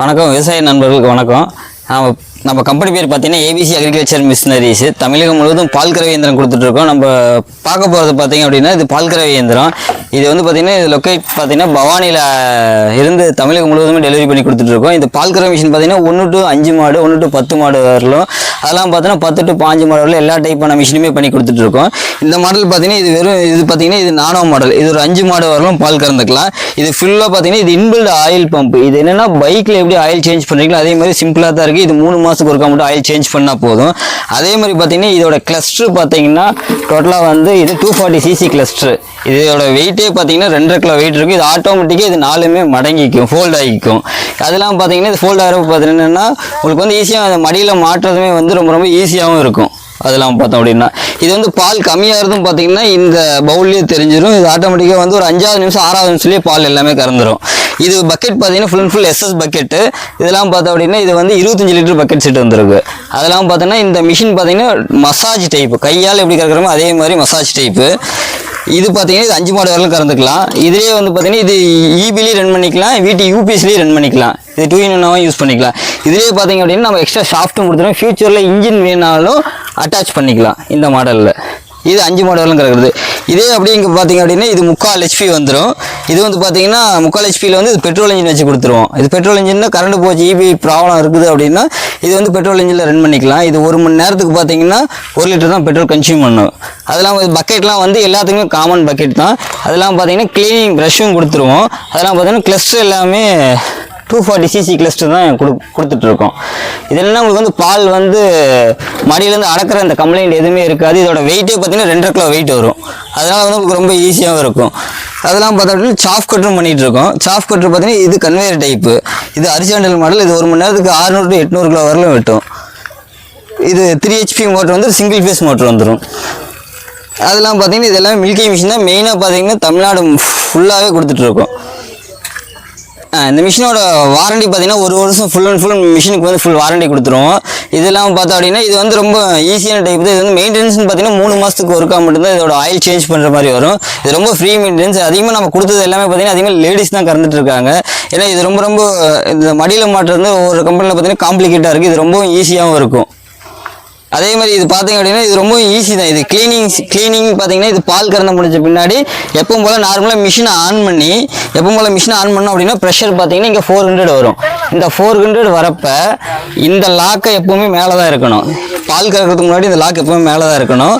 வணக்கம். விவசாய நண்பர்களுக்கு வணக்கம். நாம் நம்ம கம்பெனி பேர் பார்த்தீங்கன்னா ஏபிசி அக்ரிகல்ச்சர் மிஷினரிஸ் தமிழகம் முழுவதும் பால் கறவை இயந்திரம் கொடுத்துட்ருக்கோம். நம்ம பார்க்க போகிறது பார்த்தீங்க அப்படின்னா இது பால் கறவை இயந்திரம். இது வந்து பார்த்தீங்கன்னா இது லொக்கேட் பார்த்தீங்கன்னா பவானியில் இருந்து தமிழகம் முழுவதுமே டெலிவரி பண்ணி கொடுத்துட்ருக்கோம். இந்த பால் கறவை மிஷின் பார்த்தீங்கன்னா ஒன்று டு அஞ்சு மாடு ஒன்று டு பத்து மாடு வரலும். அதெல்லாம் பார்த்தீங்கன்னா பத்து டு பாஞ்சு மாடு வரலும் எல்லா டைப்பான மிஷினுமே பண்ணி கொடுத்துட்ருக்கோம். இந்த மாடல் பார்த்தீங்கன்னா இது வெறும் இது பார்த்தீங்கன்னா இது நானோ மாடல் இது ஒரு அஞ்சு மாடு வரலும் பால் கறந்துக்கலாம். இது ஃபுல்லாக பார்த்தீங்கன்னா இது இன்பில்ட் ஆயில் பம்ப் இது என்னன்னா பைக்கில் எப்படி ஆயில் சேஞ்ச் பண்ணுறீங்களோ அதே மாதிரி சிம்பிளாக தான் இருக்குது இது மூணு மாதம் மாதத்துக்கு ஒருக்கா மட்டும் ஆயில் சேஞ்ச் பண்ணால் போதும். அதே மாதிரி பார்த்தீங்கன்னா இதோட கிளஸ்டர் பார்த்தீங்கன்னா டோட்டலாக வந்து இது டூ ஃபார்ட்டி சிசி கிளஸ்டர் இதோட வெயிட்டே பார்த்தீங்கன்னா ரெண்டரை கிலோ வெயிட் இருக்கும். இது ஆட்டோமேட்டிக்காக இது நாலுமே மடங்கிக்கும் ஃபோல்ட் ஆகிக்கும். அதெல்லாம் பார்த்தீங்கன்னா இது ஃபோல்ட் ஆகிறப்ப பார்த்தீங்கன்னா உங்களுக்கு வந்து ஈஸியாக அந்த மடியில் மாட்டுறதுமே வந்து ரொம்ப ரொம்ப ஈஸியாகவும் இருக்கும். அதெல்லாம் பார்த்தோம் அப்படின்னா. இது வந்து பால் கம்மியாகிறதும் பார்த்தீங்கன்னா இந்த பவுல்லேயே தெரிஞ்சிடும் இது ஆட்டோமேட்டிக்காக வந்து ஒரு அஞ்சாவது நிமிஷம் ஆறாவது நிமிஷத்துலேயே பால் எல்லாமே கறந்துடும் இது பக்கெட் பார்த்தீங்கன்னா full and full SS bucket இதெல்லாம் பார்த்தோம் அப்படின்னா இது வந்து இருபத்தஞ்சு லிட்டர் பக்கெட் செட் வந்திருக்கு. அதெல்லாம் பார்த்தோன்னா இந்த மிஷின் பார்த்தீங்கன்னா மசாஜ் டைப்பு கையால் எப்படி கறக்குறோமோ அதே மாதிரி மசாஜ் டைப்பு இது பார்த்தீங்கன்னா இது அஞ்சு மாடு வரலும் கறந்துக்கலாம். இதுலேயே வந்து பார்த்தீங்கன்னா இது இபிலையும் ரன் பண்ணிக்கலாம். வீட்டு யூபிஎஸ்லேயும் ரன் பண்ணிக்கலாம். இது டூ இன் ஒன்னாகவும் யூஸ் பண்ணிக்கலாம். இதுலேயே பார்த்தீங்க அப்படின்னா நம்ம எக்ஸ்ட்ரா ஷாஃப்ட்டும் கொடுத்துருவோம். ஃபியூச்சரில் இன்ஜின் வேணாலும் அட்டாச் பண்ணிக்கலாம். இந்த மாடலில் இது அஞ்சு மாடலும் கிடக்குது. இதே அப்படி இங்கே பார்த்தீங்க அப்படின்னா இது முக்கால் ஹெச்பி வந்துடும் இது வந்து பார்த்தீங்கன்னா முக்கால் ஹெச்பியில் வந்து இது பெட்ரோல் இன்ஜின் வச்சு கொடுத்துருவோம். இது பெட்ரோல் இன்ஜின்னா கரண்ட் போச்சு இபி ப்ராப்ளம் இருக்குது அப்படின்னா இது வந்து பெட்ரோல் இன்ஜினில் ரன் பண்ணிக்கலாம். இது ஒரு மணி நேரத்துக்கு பார்த்தீங்கன்னா ஒரு லிட்டர் தான் பெட்ரோல் கன்சியூம் பண்ணும். அதெல்லாம் பக்கெட்லாம் வந்து எல்லாத்துக்குமே காமன் பக்கெட் தான். அதெல்லாம் பார்த்தீங்கன்னா க்ளீனிங் ப்ரஷ்ஷும் கொடுத்துருவோம். அதெல்லாம் பார்த்தீங்கன்னா கிளஸ்டர் எல்லாமே டூ ஃபார்ட்டி சிசி கிளஸ்டர் தான் கொடு கொடுத்துட்ருக்கோம். இதெல்லாம் உங்களுக்கு வந்து பால் வந்து மடியிலேருந்து அடக்கிற அந்த கம்ப்ளைண்ட் எதுவுமே இருக்காது. இதோட வெயிட்டே பார்த்தீங்கன்னா ரெண்டரை கிலோ வெயிட் வரும். அதனால் வந்து உங்களுக்கு ரொம்ப ஈஸியாகவும் இருக்கும். அதெல்லாம் பார்த்தா அப்படின்னா சாஃப் கட்டரும் பண்ணிகிட்டு இருக்கோம் சாஃப் கட்டர் பார்த்தீங்கன்னா இது கன்வேயர் டைப்பு இது அரிசாண்டல் மாடல் இது ஒரு மணி நேரத்துக்கு அறுநூறு டு எட்நூறு கிலோ வரலும் வெட்டும். இது த்ரீ ஹெச்பி மோட்டர் வந்து சிங்கிள் ஃபேஸ் மோட்டர் வந்துடும் அதெல்லாம் பார்த்தீங்கன்னா இதெல்லாம் மில்கி மிஷின் தான். மெயினாக பார்த்தீங்கன்னா தமிழ்நாடு ஃபுல்லாகவே கொடுத்துட்ருக்கோம். இந்த மிஷினோட வாரண்டி பார்த்தீங்கன்னா ஒரு வருஷம் ஃபுல் அண்ட் ஃபுல் மிஷினுக்கு வந்து ஃபுல் வாரண்டி கொடுத்துருவோம். இதெல்லாம் பார்த்தோம் அப்படின்னா இது வந்து ரொம்ப ஈஸியான டைப் தான் இது வந்து மெயின்டெனன்ஸ்னு பார்த்தீங்கன்னா மூணு மாதத்துக்கு ஒருக்கா மட்டும்தான் இதோட ஆயில் சேஞ்ச் பண்ணுற மாதிரி வரும். இது ரொம்ப ஃப்ரீ மெயின்டெனன்ஸ் அதிகமாக நம்ம கொடுத்தது எல்லாமே பார்த்தீங்கன்னா அதிகமாக லேடிஸ் தான் கறந்துட்டு இருக்காங்க. ஏன்னா இது ரொம்ப ரொம்ப இந்த மடியில் மாட்டுறது ஒரு ஒவ்வொரு கம்பெனியில் பார்த்தீங்கன்னா காம்ப்ளிகேட்டாக இருக்குது இது ரொம்பவும் ஈஸியாகவும் இருக்கும். அதே மாதிரி இது பார்த்தீங்க அப்படின்னா இது ரொம்ப ஈஸி தான். இது க்ளீனிங் க்ளீனிங் பார்த்தீங்கன்னா இது பால் கறந்து முடிஞ்ச பின்னாடி எப்பவும் போல் நார்மலாக மிஷினை ஆன் பண்ணி எப்பவும் போல் மிஷினை ஆன் பண்ணோம் அப்படின்னா ப்ரெஷர் பார்த்தீங்கன்னா இங்கே ஃபோர் ஹண்ட்ரட் வரும். இந்த ஃபோர் ஹண்ட்ரட் வரப்போ இந்த லாக்கை எப்பவுமே மேலே தான் இருக்கணும். பால் கறக்கிறதுக்கு முன்னாடி இந்த லாக் எப்பவுமே மேலே தான் இருக்கணும்.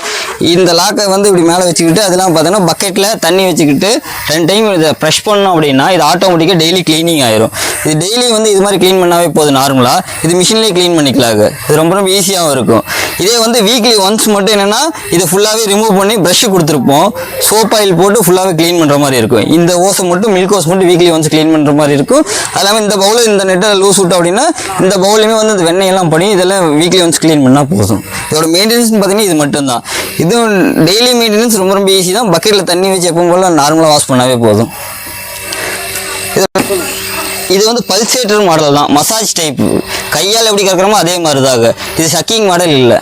இந்த லாக்கை வந்து இப்படி மேலே வச்சுக்கிட்டு அதெல்லாம் பார்த்தோன்னா பக்கெட்டில் தண்ணி வச்சுக்கிட்டு ரெண்டு டைம் இதை ப்ரெஷ் பண்ணோம் அப்படின்னா இது ஆட்டோமேட்டிக்காக டெய்லி க்ளீனிங் ஆயிரும். இது டெய்லி வந்து இது மாதிரி க்ளீன் பண்ணாவே போதும் நார்மலாக இது மிஷின்லேயே க்ளீன் பண்ணிக்கலாங்க. இது ரொம்ப ரொம்ப ஈஸியாகவும் இருக்கும். இதே வந்து வீக்லி ஒன்ஸ் மட்டும் என்னென்னா இதை ஃபுல்லாகவே ரிமூவ் பண்ணி ப்ரஷ் கொடுத்துருப்போம். சோப் ஆயில் போட்டு ஃபுல்லாகவே க்ளீன் பண்ணுற மாதிரி இருக்கும். இந்த ஓஸை மட்டும் மில்க் ஓஸ் மட்டும் வீக்லி ஒன்ஸ் க்ளீன் பண்ணுற மாதிரி இருக்கும். அது இல்லாமல் இந்த பவுலில் இந்த நெட்டை லூஸ் விட்டோம் அப்படின்னா இந்த பவுலையுமே வந்து இந்த வெண்ணெயெல்லாம் பண்ணி இதெல்லாம் வீக்லி ஒன்ஸ் க்ளீன் பண்ணால் போதும். இதோட மெயின்டெனன்ஸ் பார்த்தீங்கன்னா இது மட்டும்தான். இதுவும் டெய்லி மெயின்டெனன்ஸ் ரொம்ப ரொம்ப ஈஸி தான். பக்கெட்டில் தண்ணி வச்சு எப்பவும் போல் நார்மலாக வாஷ் பண்ணாவே போதும். இது- இது வந்து பல்சேட்டர் மாடல் தான். மசாஜ் டைப் கையால் எப்படி கறக்குறோமோ அதே மாதிரி தாங்க இது சக்கிங் மாடல் இல்லை.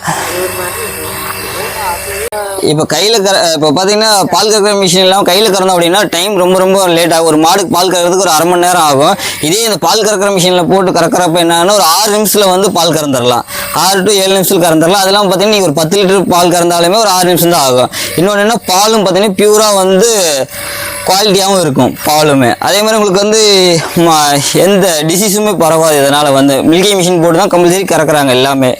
இப்போ கையில் கற இப்போ பார்த்தீங்கன்னா பால் கறக்கிற மிஷின் இல்லாமல் கையில் கறந்தோம் அப்படின்னா டைம் ரொம்ப ரொம்ப லேட் ஆகும். ஒரு மாடுக்கு பால் கறக்கிறதுக்கு ஒரு அரை மணி நேரம் ஆகும். இதே இந்த பால் கறக்கிற மிஷினில் போட்டு கறக்கிறப்ப என்னன்னா ஒரு ஆறு நிமிஷத்தில் வந்து பால் கறந்துடலாம். ஆறு டு ஏழு நிமிஷத்தில் கறந்துடலாம். அதெல்லாம் பார்த்தீங்கன்னா நீங்கள் ஒரு பத்து லிட்டர் பால் கறந்தாலுமே ஒரு ஆறு நிமிஷம் தான் ஆகும். இன்னொன்று என்ன பாலும் பார்த்தீங்கன்னா பியூராக வந்து குவாலிட்டியாகவும் இருக்கும் பாலுமே. அதே மாதிரி உங்களுக்கு வந்து ம- எந்த டிசீஸுமே பரவாது இதனால் வந்து. மில்கி மிஷின் போட்டு தான் கம்பல்சரி கறக்குறாங்க எல்லாமே.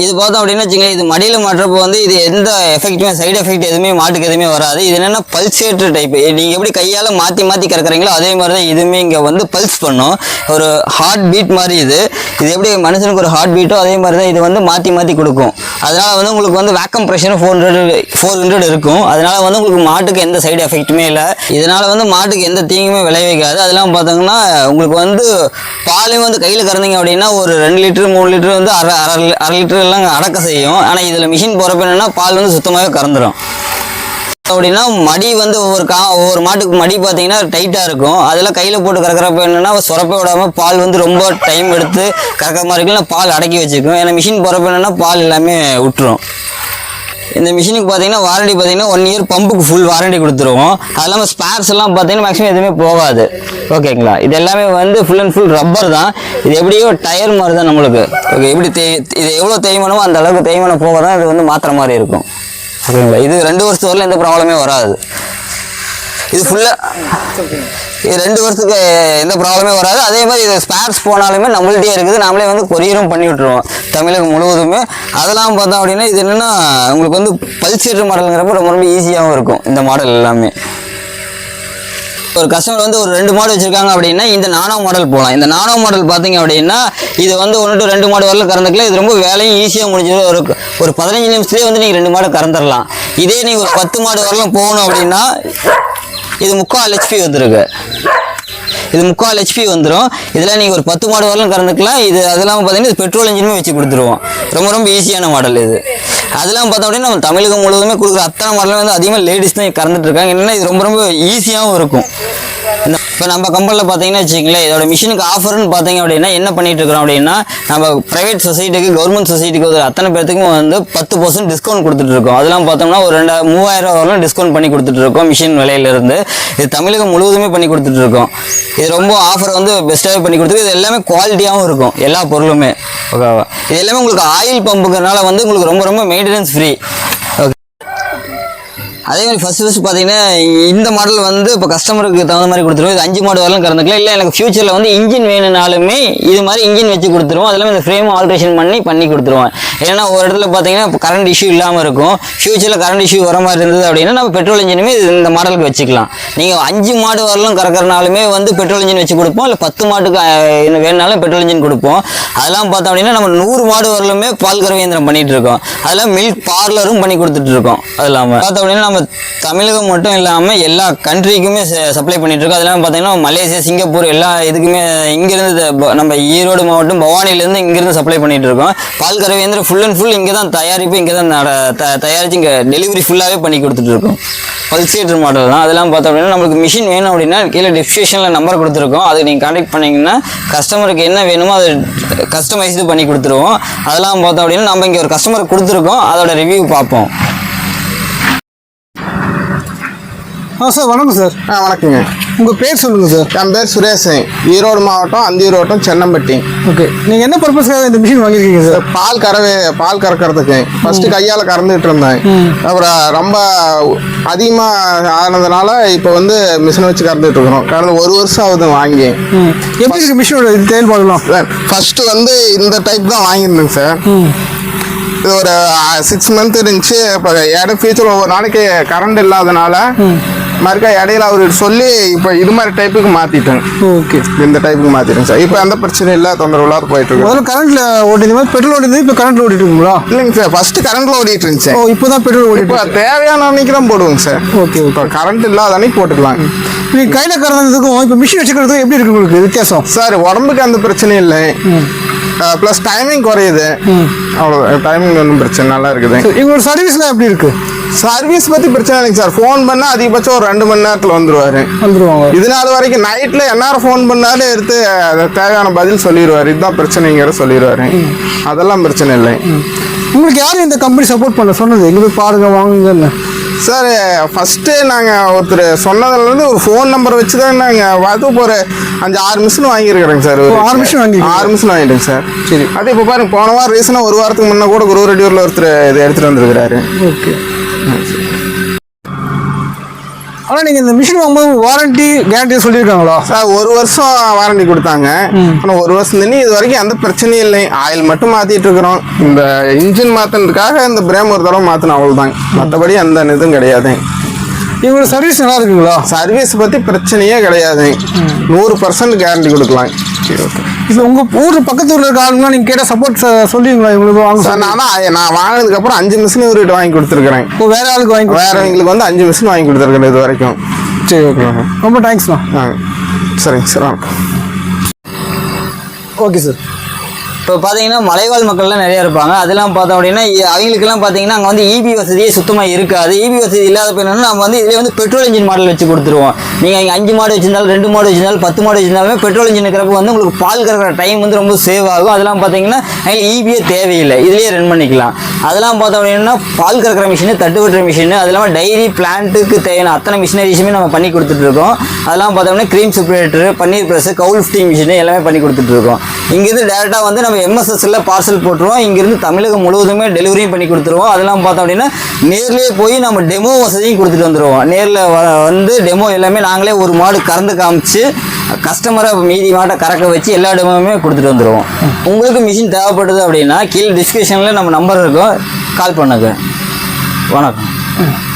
இது பார்த்தோம் அப்படின்னு வச்சுங்க இது மடியில் மாட்டுறப்போ வந்து இது எந்த எஃபெக்ட்டுமே சைடு எஃபெக்ட் எதுவுமே மாட்டுக்கு எதுவுமே வராது. இது என்னென்னா பல்சேட்டர் டைப் நீங்கள் எப்படி கையால் மாற்றி மாற்றி கறக்குறீங்களோ அதே மாதிரி தான் இதுவுமே இங்கே வந்து பல்ஸ் பண்ணும். ஒரு ஹார்ட் பீட் மாதிரி இது. இது எப்படி மனுஷனுக்கு ஒரு ஹார்ட் பீட்டோ அதே மாதிரி தான் இது வந்து மாற்றி மாற்றி கொடுக்கும். அதனால் வந்து உங்களுக்கு வந்து vacuum pressure four hundred four hundred இருக்கும். அதனால் வந்து உங்களுக்கு மாட்டுக்கு எந்த சைடு எஃபெக்ட்டுமே இல்லை. இதனால் வந்து மாட்டுக்கு எந்த தீங்குமே விளைவிக்காது. அதெல்லாம் பார்த்தீங்கன்னா உங்களுக்கு வந்து பாலையும் வந்து கையில் கறந்தீங்க அப்படின்னா ஒரு ரெண்டு லிட்டர் மூணு லிட்டர் வந்து அரை அரை அரை லிட்டர் எல்லாம் அடக்க செய்யும். ஆனால் இதில் மிஷின் போகிறப்ப என்னன்னா பால் வந்து சுத்தமாகவே கறந்துடும் அப்படின்னா மடி வந்து ஒவ்வொரு கா ஒவ்வொரு மாட்டுக்கு மடி பார்த்தீங்கன்னா டைட்டாக இருக்கும். அதெல்லாம் கையில் போட்டு கறக்கிறப்ப என்னென்னா சுரப்ப விடாமல் பால் வந்து ரொம்ப டைம் எடுத்து கறக்கிற மாதிரி இருக்குன்னா பால் அடக்கி வச்சுக்கும் ஏன்னா மிஷின் போகிறப்ப என்னென்னா பால் எல்லாமே விட்டுரும் இந்த மிஷினுக்கு பார்த்தீங்கன்னா வாரண்டி பார்த்தீங்கன்னா ஒன் இயர் பம்புக்கு ஃபுல் வாரண்டி கொடுத்துருவோம். அது இல்லாமல் ஸ்பேர்ஸ் எல்லாம் பார்த்தீங்கன்னா மேக்ஸிமம் எதுவுமே போகாது. ஓகேங்களா இது எல்லாமே வந்து ஃபுல் அண்ட் ஃபுல் ரப்பர் தான். இது எப்படியோ டயர் மாதிரி தான் நம்மளுக்கு. ஓகே எப்படி தே இது எவ்வளோ தேய்மானமோ அந்த அளவுக்கு தேய்மானம் போக தான் இது வந்து மாத்திர மாதிரி இருக்கும். ஓகேங்களா இது ரெண்டு வருஷத்து வரல எந்த ப்ராப்ளமே வராது. இது ஃபுல்லாக இது ரெண்டு வருஷத்துக்கு எந்த ப்ராப்ளமே வராது. அதே மாதிரி இது ஸ்பேர்ஸ் போனாலுமே நம்மள்ட்டே இருக்குது. நாமளே வந்து கொரியரும் பண்ணி விட்டுருவோம். தமிழகம் முழுவதுமே. அதெல்லாம் பார்த்தோம் அப்படின்னா இது என்னென்னா உங்களுக்கு வந்து பல்சேட்டர் மாடலுங்கிறப்ப ரொம்ப ரொம்ப ஈஸியாகவும் இருக்கும். இந்த மாடல் எல்லாமே. ஒரு கஸ்டமர் வந்து ஒரு ரெண்டு மாடு வச்சிருக்காங்க அப்படின்னா இந்த நானோ மாடல் போகலாம் இந்த நானோ மாடல் பார்த்தீங்க அப்படின்னா இது வந்து ஒன்று டு ரெண்டு மாடு வரல கறந்துக்கலாம். இது ரொம்ப வேலையும் ஈஸியாக முடிஞ்சது. ஒரு ஒரு பதினஞ்சு நிமிஷத்துலேயே வந்து நீங்கள் ரெண்டு மாடு கறந்துடலாம் இதே நீங்கள் ஒரு பத்து மாடு வரலாம் போகணும் அப்படின்னா இது முக்கால் ஹெச்பி வந்துருக்கு. இது முக்கால் ஹெச்பி வந்துடும் இதில் நீங்கள் ஒரு பத்து மாடு வரலாம் கறந்துக்கலாம். இது அதெல்லாம் பார்த்தீங்கன்னா இது பெட்ரோல் இன்ஜினுமே வச்சு கொடுத்துருவோம். ரொம்ப ரொம்ப ஈஸியான மாடல் இது. அதெல்லாம் பார்த்தோம் அப்படின்னா நம்ம தமிழகம் முழுவதுமே கொடுக்குற அத்தனை மாடலும் வந்து அதிகமாக லேடிஸ் தான் கறந்துட்டு இருக்காங்க. என்னன்னா இது ரொம்ப ரொம்ப ஈஸியாகவும் இருக்கும். இப்போ நம்ம கம்பெனியில் பார்த்தீங்கன்னா வச்சுங்களேன் இதோட மிஷினுக்கு ஆஃபர்னு பார்த்தீங்க அப்படின்னா என்ன பண்ணிட்டு இருக்கிறோம் அப்படின்னா நம்ம ப்ரைவேட் சொசைட்டிக்கு கவர்மெண்ட் சொசைட்டிக்கு ஒரு அத்தனை பேர்த்துக்கும் வந்து பத்து பர்சன்ட் டிஸ்கவுண்ட் கொடுத்துட்டு இருக்கோம். அதெல்லாம் பார்த்தோம்னா ஒரு ரெண்டு மூவாயிரம் வரலாம் டிஸ்கவுண்ட் பண்ணி கொடுத்துட்டு இருக்கோம் மிஷின் விலையிலிருந்து. இது தமிழகம் முழுவதுமே பண்ணி கொடுத்துட்டு இருக்கோம். இது ரொம்ப ஆஃபர் வந்து பெஸ்ட்டாகவே பண்ணி கொடுத்துருக்கு. இது எல்லாமே குவாலிட்டியாகவும் இருக்கும் எல்லா பொருளுமே. ஓகேவா இது எல்லாமே உங்களுக்கு ஆயில் பம்புங்கிறனால வந்து உங்களுக்கு ரொம்ப ரொம்ப மெயின்டெனன்ஸ் ஃப்ரீ அதே மாதிரி ஃபர்ஸ்ட் ஃபர்ஸ்ட் பார்த்தீங்கன்னா இந்த மாடல் வந்து இப்போ கஸ்டமருக்கு தகுந்த மாதிரி கொடுத்துருவோம். இது அஞ்சு மாடல் வரலாம் கறந்துக்கலாம். இல்லை எனக்கு ஃபியூச்சரில் வந்து இன்ஜின் வேணும்னாலுமே இது மாதிரி இன்ஜின் வச்சு கொடுத்துருவோம். அதில் இந்த ஃப்ரேம் ஆல்ட்ரேஷன் பண்ணி பண்ணி கொடுத்துருவோம். ஏன்னா ஒரு இடத்துல பார்த்தீங்கன்னா கரண்ட் இஷ்யூ இல்லாமல் இருக்கும். ஃபியூச்சரில் கரண்ட் இஷ்யூ வர மாதிரி இருந்தது அப்படின்னா நம்ம பெட்ரோல் இன்ஜினுமே இந்த மாடலுக்கு வச்சுக்கலாம். நீங்கள் அஞ்சு மாடு வரலாம் கறக்கறனாலுமே வந்து பெட்ரோல் இன்ஜின் வச்சு கொடுப்போம். இல்லை பத்து மாட்டுக்கு என்ன வேணுனாலும் பெட்ரோல் இன்ஜின் கொடுப்போம். அதெல்லாம் பார்த்தோம் அப்படின்னா நம்ம நூறு மாடு வரலுமே பால் கறவை இயந்திரம் பண்ணிட்டு இருக்கோம். அதெல்லாம் மில்க் பார்லரும் பண்ணி கொடுத்துட்டு இருக்கோம். அது இல்லாமல் பார்த்தோம் அப்படின்னா நம்ம இப்போ தமிழகம் மட்டும் இல்லாமல் எல்லா கண்ட்ரிக்குமே சப்ளை பண்ணிட்டு இருக்கோம் அதெல்லாம் பார்த்தீங்கன்னா மலேசியா சிங்கப்பூர் எல்லா இதுக்குமே இங்கேருந்து நம்ம ஈரோடு மாவட்டம் பவானிலேருந்து இங்கேருந்து சப்ளை பண்ணிட்டு இருக்கோம் பால் கறவை இயந்திரம் ஃபுல் அண்ட் ஃபுல் இங்கே தான் தயாரிப்பு இங்கே தான் நட- த- தயாரித்து இங்கே டெலிவரி ஃபுல்லாகவே பண்ணி கொடுத்துட்டு இருக்கோம் பல்சேட்டர் மாடல் தான். அதெல்லாம் பார்த்தோம் அப்படின்னா நம்மளுக்கு மிஷின் வேணும் அப்படின்னா கீழே டிஸ்கிரிப்ஷனில் நம்பர் கொடுத்துருக்கோம். அதை நீங்கள் கான்டாக்ட் பண்ணிங்கன்னா கஸ்டமருக்கு என்ன வேணுமோ அதை கஸ்டமைஸ்டு பண்ணி கொடுத்துருவோம். அதெல்லாம் பார்த்தோம் அப்படின்னா நம்ம இங்கே ஒரு கஸ்டமருக்கு கொடுத்துருக்கோம். அதோட ரிவ்யூ பார்ப்போம். ஆ சார் வணக்கம் சார். ஆ வணக்கங்க. உங்கள் பேர் சொல்லுங்கள் சார். என் பேர் சுரேஷன் ஈரோடு மாவட்டம் அந்தியூர் வட்டம் சென்னம்பட்டி. ஓகே. நீங்கள் என்ன பர்பஸ்க்காக இந்த மிஷின் வாங்கியிருக்கீங்க சார்? பால் கறவை பால் கறக்கிறதுக்கு. ஃபர்ஸ்ட் கையால் கறந்துட்டு இருந்தேன். அப்புறம் ரொம்ப அதிகமாக ஆனதுனால இப்போ வந்து மிஷினை வச்சு கறந்துட்டு இருக்கிறோம். கடந்த ஒரு வருஷம் ஆகுது வாங்கி. எப்படி இருக்கு மிஷினோட இது செயல்பாடுலாம் ஃபர்ஸ்ட் வந்து இந்த டைப் தான் வாங்கியிருந்தேங்க சார். இது ஒரு சிக்ஸ் மந்த் இருந்துச்சு. இப்போ இடம் ஃபியூச்சர் ஒவ்வொரு நாளைக்கு கரண்ட் இல்லாதனால மறுக்கா இடையில அவர் சொல்லி இப்போ இது மாதிரி டைப்புக்கு மாற்றிட்டேன் ஓகே இந்த டைப்புக்கு மாற்றிட்டேன் சார். இப்போ எந்த பிரச்சனையும் இல்லை தொந்தரவு இல்லாத போயிட்டு இருக்கு முதல்ல கரண்ட்ல ஓட்டின மாதிரி பெட்ரோல் ஓட்டினது இப்போ கரண்ட்ல ஓட்டிட்டு இருக்குங்களா? இல்லைங்க சார் ஃபர்ஸ்ட் கரண்ட்ல ஓடிட்டு இருந்துச்சு ஓ இப்போ தான் பெட்ரோல் ஓட்டிட்டு இப்போ தேவையான அன்னைக்கு தான் போடுவோங்க சார். ஓகே இப்போ கரண்ட் இல்லாத அன்னைக்கு போட்டுக்கலாம். நீங்கள் கையில் கறந்ததுக்கும் இப்போ மிஷின் வச்சுக்கிறதுக்கும் எப்படி இருக்கு உங்களுக்கு வித்தியாசம்? சார் உடம்புக்கு அந்த பிரச்சனை இல்லை. ப்ளஸ் டைமிங் குறையுது. அவ்வளோ டைமிங் ஒன்றும் பிரச்சனை நல்லா இருக்குது. சரி, எங்களோட சர்வீஸ்லாம் எப்படி இருக்கு? சர்வீஸ் பற்றி பிரச்சனை இல்லைங்க சார். ஃபோன் பண்ணால் அதிகபட்சம் ஒரு ரெண்டு மணி நேரத்தில் வந்துருவாரு. வந்துருவாங்க. இது நாள் வரைக்கும் நைட்டில் எந்நேரம் ஃபோன் பண்ணாலும் எடுத்து தேவையான பதில் சொல்லிடுவார் இதுதான் பிரச்சனைங்கிற சொல்லிடுவாரு அதெல்லாம் பிரச்சனை இல்லை. உங்களுக்கு யாரும் இந்த கம்பெனி சப்போர்ட் பண்ண சொன்னது? எங்க போய் பாருங்க வாங்குங்கன்னு. சார் ஃபஸ்ட்டு நாங்கள் ஒருத்தர் சொன்னதுலேருந்து ஒரு ஃபோன் நம்பர் வச்சு தான் நாங்கள் இப்போ ஒரு அஞ்சு ஆறு மிஷின் வாங்கியிருக்கிறேங்க சார் ஓ, ஆறு machine வாங்கியிருக்கீங்க? ஆறு மிஷின் வாங்கிட்டேங்க சார் சரி. அது இப்போ பாருங்க போன வாரம் ரீசனாக ஒரு வாரத்துக்கு முன்னே கூட குரு ரெடியூரில் ஒருத்தர் இதை எடுத்துகிட்டு வந்திருக்கிறாரு ஓகே ஆனால் நீங்கள் இந்த மிஷின் வாங்கும்போது வாரண்டி கேரண்டி சொல்லியிருக்காங்களா? சார் ஒரு வருஷம் வாரண்டி கொடுத்தாங்க. ஆனால் ஒரு வருஷம் தண்ணி இது வரைக்கும் எந்த பிரச்சனையும் இல்லை. ஆயில் மட்டும் மாற்றிட்டு இருக்கிறோம். இந்த இன்ஜின் மாற்றினதுக்காக இந்த பிரேம் ஒரு தடவை மாற்றணும் அவ்வளோதாங்க மற்றபடி எந்த இதுவும் கிடையாது. இவங்களோட சர்வீஸ் நல்லா இருக்குங்களா? சர்வீஸ் பற்றி பிரச்சனையே கிடையாது. நூறு பர்சன்ட் கேரண்டி கொடுக்கலாம். சரி ஓகே இப்போ உங்கள் ஊர் பக்கத்து ஊரில் இருக்க ஆளுங்களாம் நீங்கள் கேட்டால் சப்போர்ட் சொல்லுவீங்களா இவங்களுக்கு வாங்க சார்? நான் நான் வாங்கினதுக்கு அப்புறம் அஞ்சு மிஷின் இவர்கிட்ட வாங்கி கொடுத்துருக்குறேன். இப்போ வேற ஆளுக்கு வாங்கி வேறவங்களுக்கு வந்து அஞ்சு மிஷின் வாங்கி கொடுத்துருக்குறேன் இது வரைக்கும். சரி ஓகே ரொம்ப தேங்க்ஸ்ண்ணா ஆ சரிங்க சார் வணக்கம் ஓகே சார் இப்போ பார்த்தீங்கன்னா மலைவாழ் மக்கள்லாம் நிறையா இருப்பாங்க. அதெல்லாம் பார்த்தோம் அப்படின்னா அவங்களுக்குலாம் பார்த்தீங்கன்னா அங்கே வந்து இபி வசதியே சுத்தமாக இருக்காது. இபி வசதி இல்லாத போயினா நம்ம வந்து இதில் வந்து பெட்ரோல் இன்ஜின் மாடல் வச்சு கொடுத்துருவோம். நீங்கள் இங்கே அஞ்சு மாடு வச்சிருந்தாலும் ரெண்டு மாடு வச்சிருந்தாலும் பத்து மாடு வச்சிருந்தாலுமே பெட்ரோல் இன்ஜின் இருக்கிறப்ப வந்து உங்களுக்கு பால் கறக்கிற டைம் வந்து ரொம்ப சேவ் ஆகும். அதெல்லாம் பார்த்தீங்கன்னா இபியே தேவையில்லை. இதுலேயே ரன் பண்ணிக்கலாம். அதெல்லாம் பார்த்தோம் அப்படின்னா பால் கறக்கிற மிஷினு தட்டு வெட்டுற மிஷினு அது இல்லாமல் டைரி பிளான்ட்டுக்கு தேவையான அத்தனை மிஷினரிஸுமே நம்ம பண்ணி கொடுத்துட்ருக்கோம் அதெல்லாம் பார்த்தோம்னா cream separator paneer press cow lifting machine எல்லாமே பண்ணி கொடுத்துட்ருக்கோம் இங்கேருந்து டேரெக்டாக வந்து நம்ம எம்எஸ்எஸ்ல பார்சல் போட்டுருவோம். இங்கேருந்து தமிழகம் முழுவதுமே டெலிவரியும் பண்ணி கொடுத்துருவோம். அதெல்லாம் பார்த்தோம் அப்படின்னா நேர்லேயே போய் நம்ம டெமோ வசதியும் கொடுத்துட்டு வந்துடுவோம் நேரில் வந்து டெமோ எல்லாமே நாங்களே ஒரு மாடு கறந்து காமிச்சு கஸ்டமரை மீதி மாட்டை கறக்க வச்சு எல்லா டெமோவுமே கொடுத்துட்டு வந்துடுவோம் உங்களுக்கு மிஷின் தேவைப்படுது அப்படின்னா கீழே டிஸ்கிரிப்ஷனில் நம்ம நம்பர் இருக்கும். கால் பண்ணுங்க. வணக்கம்.